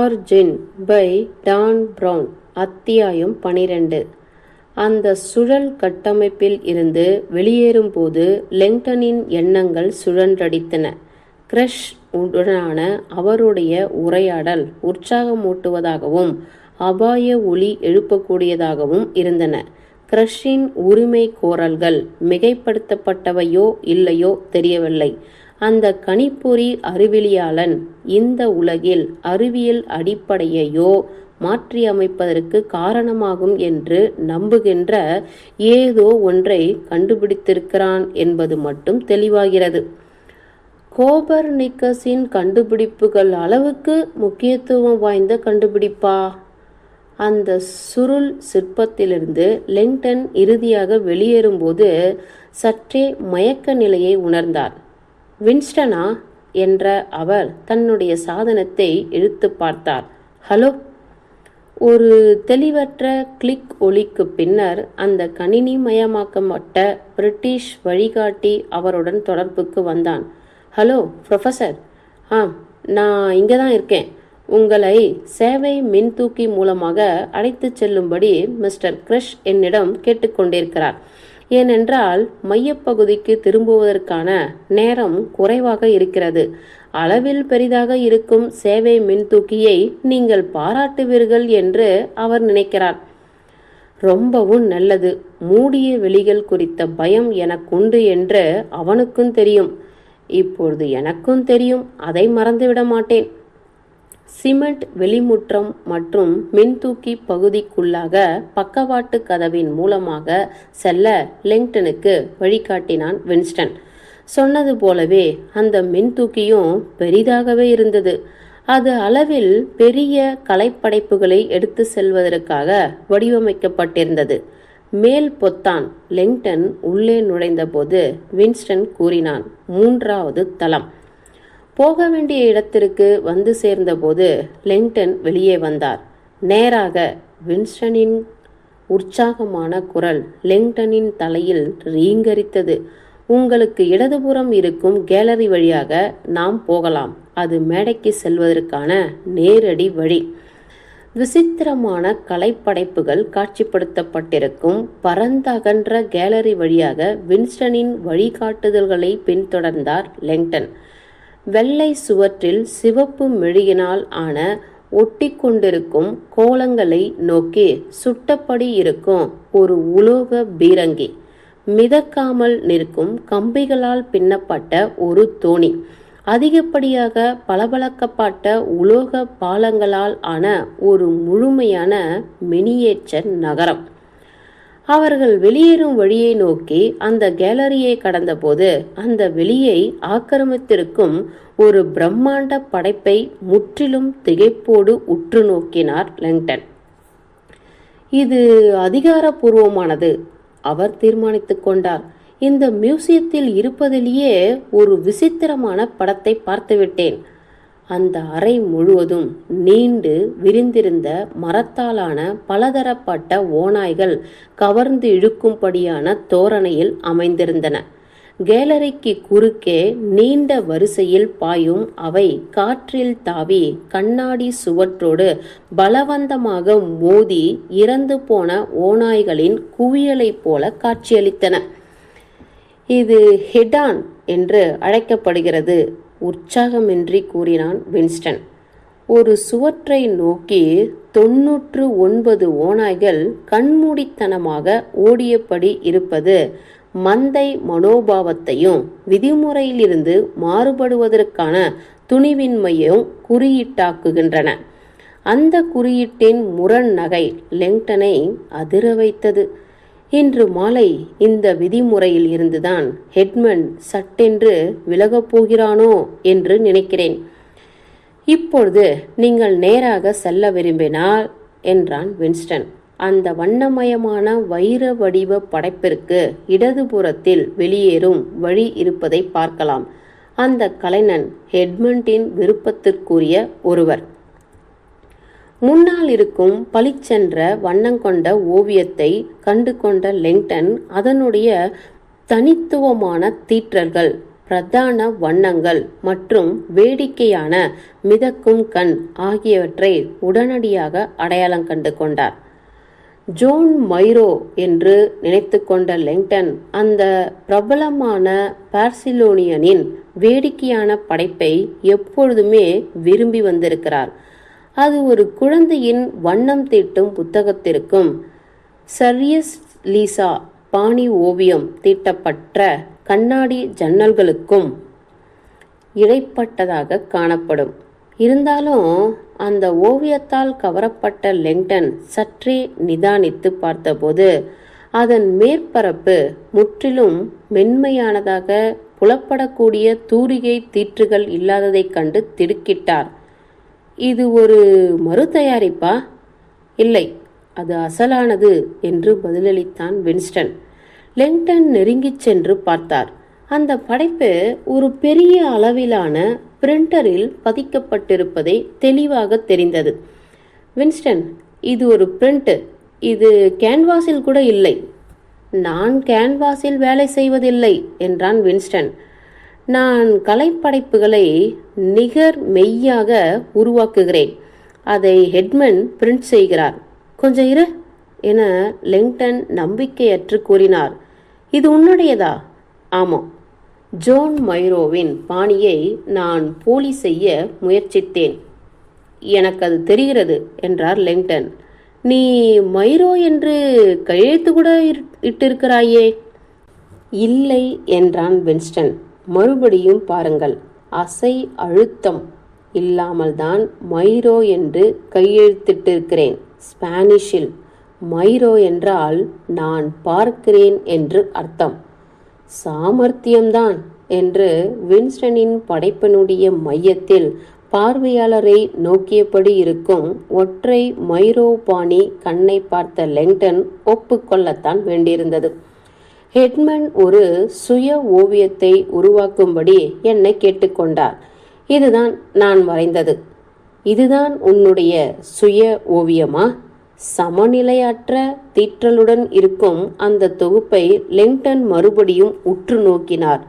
Origin by Don brown அத்தியாயம் பனிரெண்டு. அந்த சுழல் கட்டமைப்பில் இருந்து வெளியேறும்போது லெங்டனின் எண்ணங்கள் சுழன்றடித்தன. கிரஷ் உடனான அவருடைய உரையாடல் உற்சாகமூட்டுவதாகவும் அபாய ஒளி எழுப்பக்கூடியதாகவும் இருந்தன. கிரஷின் உரிமை கோரல்கள் மிகைப்படுத்தப்பட்டவையோ இல்லையோ தெரியவில்லை. அந்த கணிப்பொறி அறிவியலாளன் இந்த உலகில் அறிவியல் அடிப்படையையோ மாற்றியமைப்பதற்கு காரணமாகும் என்று நம்புகின்ற ஏதோ ஒன்றை கண்டுபிடித்திருக்கிறான் என்பது மட்டும் தெளிவாகிறது. கோபர்னிக்கஸின் கண்டுபிடிப்புகள் அளவுக்கு முக்கியத்துவம் வாய்ந்த கண்டுபிடிப்பா? அந்த சுருள் சிற்பத்திலிருந்து லெங்டன் இறுதியாக வெளியேறும்போது சற்றே மயக்க நிலையை உணர்ந்தார். வின்ஸ்டனா என்ற அவர் தன்னுடைய சாதனத்தை இழுத்து பார்த்தார். ஹலோ? ஒரு தெளிவற்ற கிளிக் ஒளிக்கு பின்னர் அந்த கணினி மயமாக்கப்பட்ட பிரிட்டிஷ் வழிகாட்டி அவருடன் தொடர்புக்கு வந்தான். Hello professor. ஆ நான் இங்கே தான் இருக்கேன். உங்களை சேவை மின்தூக்கி மூலமாக அழைத்துச் செல்லும்படி மிஸ்டர் கிரிஷ் என்னிடம் கேட்டுக்கொண்டிருக்கிறார் ஏனென்றால் மையப்பகுதிக்கு திரும்புவதற்கான நேரம் குறைவாக இருக்கிறது. அளவில் பெரிதாக இருக்கும் சேவை மின்தூக்கியை நீங்கள் பாராட்டுவீர்கள் என்று அவர் நினைக்கிறார். ரொம்பவும் நல்லது. மூடிய வெளிகள் குறித்த பயம் எனக்குண்டு என்று அவனுக்கும் தெரியும். இப்பொழுது எனக்கும் தெரியும். அதை மறந்துவிட மாட்டேன். சிமெண்ட் வெளிமுற்றம் மற்றும் மின்தூக்கி பகுதிக்குள்ளாக பக்கவாட்டு கதவின் மூலமாக செல்ல லிங்டனுக்கு வழிகாட்டினான் வின்ஸ்டன். சொன்னது போலவே அந்த மின்தூக்கியும் பெரிதாகவே இருந்தது. அது அளவில் பெரிய கலைப்படைப்புகளை எடுத்து செல்வதற்காக வடிவமைக்கப்பட்டிருந்தது. மேல் பொத்தான் லெங்டன் உள்ளே நுழைந்தபோது வின்ஸ்டன் கூறினான் மூன்றாவது தளம். போக வேண்டிய இடத்திற்கு வந்து சேர்ந்தபோது லெங்டன் வெளியே வந்தார். நேராக வின்ஸ்டனின் உற்சாகமான குரல் லெங்டனின் தலையில் ரீங்கரித்தது. உங்களுக்கு இடதுபுறம் இருக்கும் கேலரி வழியாக நாம் போகலாம். அது மேடைக்கு செல்வதற்கான நேரடி வழி. விசித்திரமான கலைப்படைப்புகள் காட்சிப்படுத்தப்பட்டிருக்கும். பரந்த அகன்ற கேலரி வழியாக வின்ஸ்டனின் வழிகாட்டுதல்களை பின்தொடர்ந்தார் லெங்டன். வெள்ளை சுவற்றில் சிவப்பு மெழுகினால் ஆன ஒட்டி கொண்டிருக்கும் கோலங்களை நோக்கி சுட்டப்படி இருக்கும் ஒரு உலோக பீரங்கி. மிதக்காமல் நிற்கும் கம்பிகளால் பின்னப்பட்ட ஒரு தோணி. அதிகப்படியாக பளபளக்கப்பட்ட உலோக பாலங்களால் ஆன ஒரு முழுமையான மினியேச்சர் நகரம். அவர்கள் வெளியேறும் வழியை நோக்கி அந்த கேலரியை கடந்தபோது அந்த வெளியை ஆக்கிரமித்திருக்கும் ஒரு பிரம்மாண்ட படைப்பை முற்றிலும் திகைப்போடு உற்று நோக்கினார் லெங்டன். இது அதிகாரபூர்வமானது அவர் தீர்மானித்துக் கொண்டார். இந்த மியூசியத்தில் இருப்பதிலேயே ஒரு விசித்திரமான படத்தை பார்த்துவிட்டேன். அந்த அறை முழுவதும் நீண்டு விரிந்திருந்த மரத்தாலான பலதரப்பட்ட ஓநாய்கள் கவர்ந்து இழுக்கும்படியான தோரணையில் அமைந்திருந்தன. கேலரிக்கு குறுக்கே நீண்ட வரிசையில் பாயும் அவை காற்றில் தாவி கண்ணாடி சுவற்றோடு பலவந்தமாக மோதி இறந்து போன ஓநாய்களின் குவியலைப் போல காட்சியளித்தன. இது ஹெடான் என்று அழைக்கப்படுகிறது. உற்சாகமின்றி கூறினான் வின்ஸ்டன். ஒரு சுவற்றை நோக்கி தொன்னூற்று ஒன்பது ஓநாய்கள் கண்மூடித்தனமாக ஓடியபடி இருப்பது மந்தை மனோபாவத்தையும் விதிமுறையிலிருந்து மாறுபடுவதற்கான துணிவின்மையும் குறியீட்டாக்குகின்றன. அந்த குறியீட்டின் முரண் நகை லெங்டனை அதிர வைத்தது. இன்று மாலை இந்த விதிமுறையில் இருந்துதான் ஹெட்மன் சட்டென்று விலகப் போகிறானோ என்று நினைக்கிறேன். இப்பொழுது நீங்கள் நேராக செல்ல விரும்பினால் என்றான் வின்ஸ்டன். அந்த வண்ணமயமான வைர வடிவ படைப்பிற்கு இடதுபுறத்தில் வெளியேறும் வழி இருப்பதை பார்க்கலாம். அந்த கலைஞன் ஹெட்மண்டின் விருப்பத்திற்குரிய ஒருவர். முன்னால் இருக்கும் பளிச்சென்ற வண்ணம் கொண்ட ஓவியத்தை கண்டு கொண்ட லெங்டன் அதனுடைய தனித்துவமான தீற்றல்கள் பிரதான வண்ணங்கள் மற்றும் வேடிக்கையான மிதக்கும் கண் ஆகியவற்றை உடனடியாக அடையாளம் கண்டு கொண்டார். ஜோன் மைரோ என்று நினைத்துக்கொண்ட லெங்டன் அந்த பிரபலமான பார்சிலோனியனின் வேடிக்கையான படைப்பை எப்பொழுதுமே விரும்பி வந்திருக்கிறார். அது ஒரு குழந்தையின் வண்ணம் தீட்டும் புத்தகத்திற்கும். சரியஸ் லீசா பாணி ஓவியம் தீட்டப்பட்ட கண்ணாடி ஜன்னல்களுக்கும் இடைப்பட்டதாக காணப்படும். இருந்தாலும் அந்த ஓவியத்தால் கவரப்பட்ட லெங்டன் சற்றே நிதானித்து பார்த்தபோது அதன் மேற்பரப்பு முற்றிலும் மென்மையானதாக புலப்படக்கூடிய தூரிகை தீற்றுகள் இல்லாததைக் கண்டு திடுக்கிட்டார். இது ஒரு மறு தயாரிப்பா? இல்லை அது அசலானது என்று பதிலளித்தான் வின்ஸ்டன். லெங்டன் நெருங்கிச் சென்று பார்த்தார். அந்த படைப்பு ஒரு பெரிய அளவிலான பிரிண்டரில் பதிக்கப்பட்டிருப்பதை தெளிவாக தெரிந்தது. வின்ஸ்டன் இது ஒரு பிரிண்ட் இது கேன்வாஸில் கூட இல்லை. நான் கேன்வாஸில் வேலை செய்வதில்லை என்றான் வின்ஸ்டன். நான் கலைப்படைப்புகளை நிகர் மெய்யாக உருவாக்குகிறேன். அதை ஹெட்மன் பிரிண்ட் செய்கிறார். கொஞ்சம் இரு என லெங்டன் நம்பிக்கையற்று கூறினார். இது உன்னுடையதா? ஆமாம். ஜோன் மைரோவின் பாணியை நான் போலி செய்ய முயற்சித்தேன். எனக்கு அது தெரிகிறது என்றார் லெங்டன். நீ மைரோ என்று கையெழுத்து கூட இட்டிருக்கிறாயே? இல்லை என்றான் வின்ஸ்டன். மறுபடியும் பாருங்கள் அசை அழுத்தம் இல்லாமல் தான் மைரோ என்று கையெழுத்திட்டிருக்கிறேன். ஸ்பானிஷில் மைரோ என்றால் நான் பார்க்கிறேன் என்று அர்த்தம். சாமர்த்தியம்தான் என்று வின்ஸ்டனின் படைப்பினுடைய மையத்தில் பார்வையாளரை நோக்கியபடி இருக்கும் ஒற்றை மைரோபாணி கண்ணை பார்த்த லெங்டன் ஒப்புக்கொள்ளத்தான் வேண்டியிருந்தது. ஹெட்மன் ஒரு சுய ஓவியத்தை உருவாக்கும்படி என்னை கேட்டுக்கொண்டார். இதுதான் நான் வரைந்தது. இதுதான் உன்னுடைய சுய ஓவியமா? சமநிலையற்ற தீற்றலுடன் இருக்கும் அந்த தொகுப்பை லெங்டன் மறுபடியும் உற்று நோக்கினார்.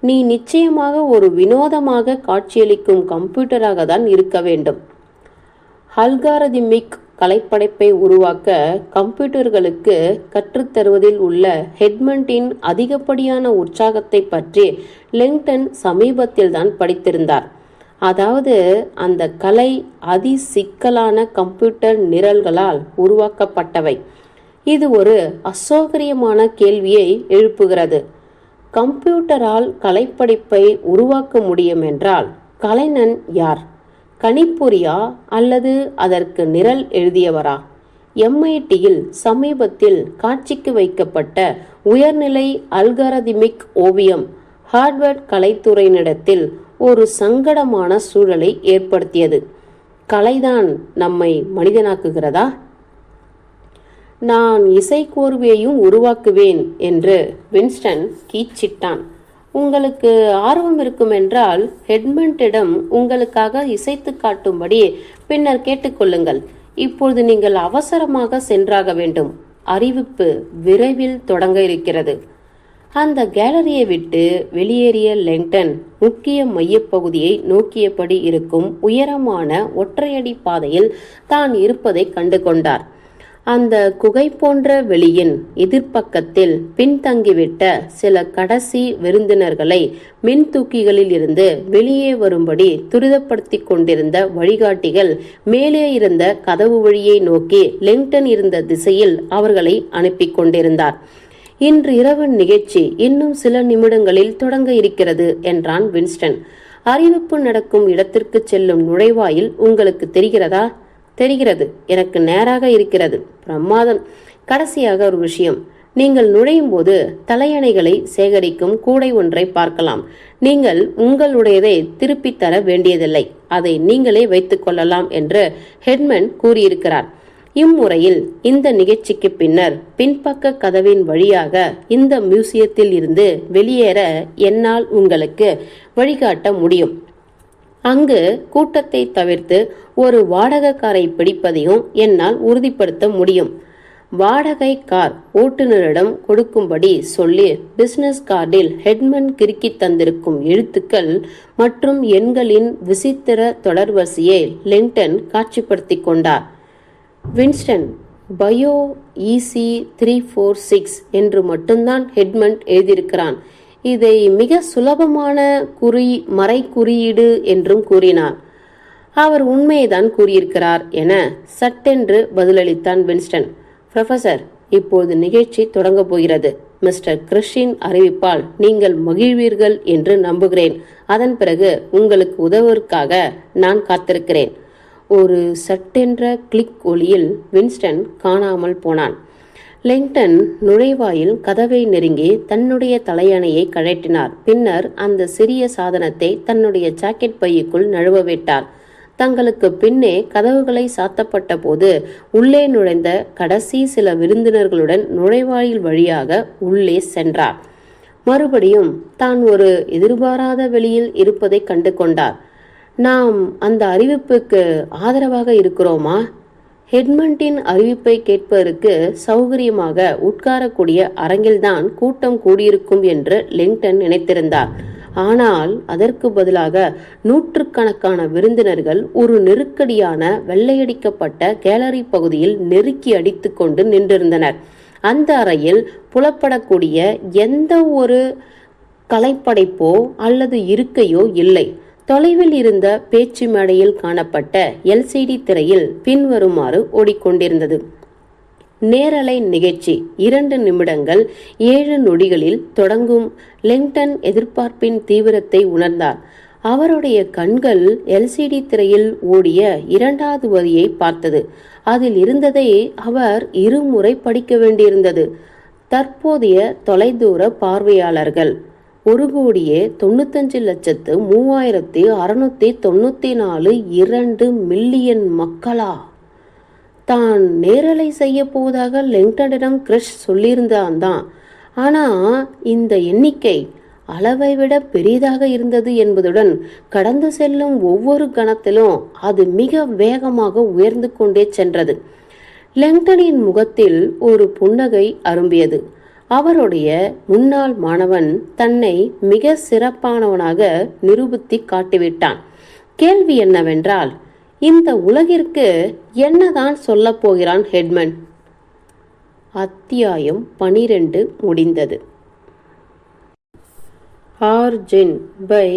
நீ நிச்சயமாக ஒரு வினோதமாக காட்சியளிக்கும் கம்ப்யூட்டராக தான் இருக்க வேண்டும். அல்காரதிமிக் கலைப்படைப்பை உருவாக்க கம்ப்யூட்டர்களுக்கு கற்றுத்தருவதில் உள்ள ஹெட்மண்டின் அதிகப்படியான உற்சாகத்தை பற்றி லிங்டன் சமீபத்தில் தான் படித்திருந்தார். அதாவது அந்த கலை அதி சிக்கலான கம்ப்யூட்டர் நிரல்களால் உருவாக்கப்பட்டவை. இது ஒரு அசௌகரியமான கேள்வியை எழுப்புகிறது. கம்ப்யூட்டரால் கலைப்படைப்பை உருவாக்க முடியும் என்றால் கலைஞன் யார்? கணிப்புரியா அல்லது அதற்கு நிரல் எழுதியவரா? எம்ஐடியில் சமீபத்தில் காட்சிக்கு வைக்கப்பட்ட உயர்நிலை அல்காரதிமிக் ஓவியம் ஹார்வர்ட் கலைத்துறையினிடத்தில் ஒரு சங்கடமான சூழலை ஏற்படுத்தியது. கலைதான் நம்மை மனிதனாக்குகிறதா? நான் இசைக்கோர்வையையும் உருவாக்குவேன் என்று வின்ஸ்டன் கீச்சிட்டான். உங்களுக்கு ஆர்வம் இருக்குமென்றால் ஹெட்மண்டிடம் உங்களுக்காக இசைத்து காட்டும்படி பின்னர் கேட்டுக்கொள்ளுங்கள். இப்பொழுது நீங்கள் அவசரமாக சென்றாக வேண்டும். அறிவிப்பு விரைவில் தொடங்க இருக்கிறது. அந்த கேலரியை விட்டு வெளியேறிய லெங்டன் முக்கிய மையப்பகுதியை நோக்கியபடி இருக்கும் உயரமான ஒற்றையடி பாதையில் தான் இருப்பதை கண்டு கொண்டார் அந்த குகை போன்ற வெளியின் எதிர்ப்பக்கத்தில் பின்தங்கிவிட்ட சில கடைசி விருந்தினர்களை மின்தூக்கிகளில் இருந்து வெளியே வரும்படி துரிதப்படுத்திக் கொண்டிருந்த வழிகாட்டிகள் மேலே இருந்த கதவு வழியை நோக்கி லெங்டன் இருந்த திசையில் அவர்களை அனுப்பி கொண்டிருந்தார். இன்று இரவு நிகழ்ச்சி இன்னும் சில நிமிடங்களில் தொடங்க இருக்கிறது என்றான் வின்ஸ்டன். அறிவிப்பு நடக்கும் இடத்திற்கு செல்லும் நுழைவாயில் உங்களுக்கு தெரிகிறதா? தெரிகிறது. எனக்கு நேராக இருக்கிறது. பிரமாதம். கடைசியாக ஒரு விஷயம். நீங்கள் நுழையும் போது தலையணைகளை சேகரிக்கும் கூடை ஒன்றை பார்க்கலாம். நீங்கள் உங்களுடையதை திருப்பித் தர வேண்டியதில்லை. அதை நீங்களே வைத்துக் கொள்ளலாம் என்று ஹெட்மன் கூறியிருக்கிறார். இம்முறையில் இந்த நிகழ்ச்சிக்கு பின்னர் பின்பக்க கதவின் வழியாக இந்த மியூசியத்தில் இருந்து வெளியேற என்னால் உங்களுக்கு வழிகாட்ட முடியும். அங்கு கூட்டத்தை தவிர்த்து ஒரு வாடகைக்காரை பிடிப்பதையும் என்னால் உறுதிப்படுத்த முடியும். வாடகை கார் ஓட்டுநரிடம் கொடுக்கும்படி சொல்லி பிசினஸ் கார்டில் ஹெட்மன் கிறுக்கி தந்திருக்கும் எழுத்துக்கள் மற்றும் எண்களின் விசித்திர தொடர்வரிசையை லிங்டன் காட்சிப்படுத்திக் கொண்டார். வின்ஸ்டன் பயோ இசி த்ரீ ஃபோர் சிக்ஸ் என்று மட்டும்தான் ஹெட்மண்ட் எழுதியிருக்கிறான். இதை மிக சுலபமான குறி மறை குறியீடு என்றும் கூறினார். அவர் உண்மையைதான் கூறியிருக்கிறார் என சட்டென்று பதிலளித்தான் வின்ஸ்டன். ப்ரொஃபசர் இப்போது நிகழ்ச்சி தொடங்கப் போகிறது. மிஸ்டர் கிறிஷின் அறிவிப்பால் நீங்கள் மகிழ்வீர்கள் என்று நம்புகிறேன். அதன் பிறகு உங்களுக்கு உதவுவதற்காக நான் காத்திருக்கிறேன். ஒரு சட்டென்ற கிளிக் ஒளியில் வின்ஸ்டன் காணாமல் போனான். லிங்டன் நுழைவாயில் கதவை நெருங்கி தன்னுடைய தலையணையை கழட்டினார் பின்னர் அந்த சிறிய சாதனத்தை தன்னுடைய ஜாக்கெட் பையுக்குள் நழுவ விட்டார். தங்களுக்கு பின்னே கதவுகளை சாத்தப்பட்ட போது உள்ளே நுழைந்த கடைசி சில விருந்தினர்களுடன் நுழைவாயில் வழியாக உள்ளே சென்றார். மறுபடியும் தான் ஒரு எதிர்பாராத வெளியில் இருப்பதை கண்டு கொண்டார். நாம் அந்த அறிவிப்புக்கு ஆதரவாக இருக்கிறோமா? ஹெட்மண்டின் அறிவிப்பை கேட்பதற்கு சௌகரியமாக உட்காரக்கூடிய அரங்கில்தான் கூட்டம் கூடியிருக்கும் என்று லிங்டன் நினைத்திருந்தார். ஆனால் அதற்கு பதிலாக நூற்றுக்கணக்கான விருந்தினர்கள் ஒரு நெருக்கடியான வெள்ளையடிக்கப்பட்ட கேலரி பகுதியில் நெருக்கி அடித்துக்கொண்டு நின்றிருந்தனர். அந்த அறையில் புலப்படக்கூடிய எந்த ஒரு கலைப்படைப்போ அல்லது இருக்கையோ இல்லை. தொலைவில் இருந்த பேச்சு மேடையில் காணப்பட்ட எல்சிடி திரையில் பின்வருமாறு ஓடிக்கொண்டிருந்தது. நேரலை நிகழ்ச்சி இரண்டு நிமிடங்கள் ஏழு நொடிகளில் தொடங்கும். லிங்டன் எதிர்பார்ப்பின் தீவிரத்தை உணர்ந்தார். அவருடைய கண்கள் எல்சிடி திரையில் ஓடிய இரண்டாவது வரியை பார்த்தது. அதில் இருந்ததை அவர் இருமுறை படிக்க வேண்டியிருந்தது. தற்போதைய தொலைதூர பார்வையாளர்கள் ஒரு கோடியே தொண்ணூத்தஞ்சு லட்சத்து மூவாயிரத்தி அறுநூத்தி தொண்ணூத்தி நாலு இரண்டு மில்லியன் மக்களா? தான் நேரலை செய்ய போவதாக லெங்டனிடம் கிறிஷ் சொல்லியிருந்தான் தான். ஆனா இந்த எண்ணிக்கை அளவை விட பெரிதாக இருந்தது என்பதுடன் கடந்து செல்லும் ஒவ்வொரு கணத்திலும் அது மிக வேகமாக உயர்ந்து கொண்டே சென்றது. லெங்டனின் முகத்தில் ஒரு புன்னகை அரும்பியது. அவருடைய முன்னாள் மாணவன் தன்னை மிக சிறப்பானவனாக நிரூபித்து காட்டிவிட்டான். கேள்வி என்னவென்றால் இந்த உலகிற்கு என்னதான் சொல்லப் போகிறான் ஹெட்மன்? அத்தியாயம் பனிரெண்டு முடிந்தது. Origin by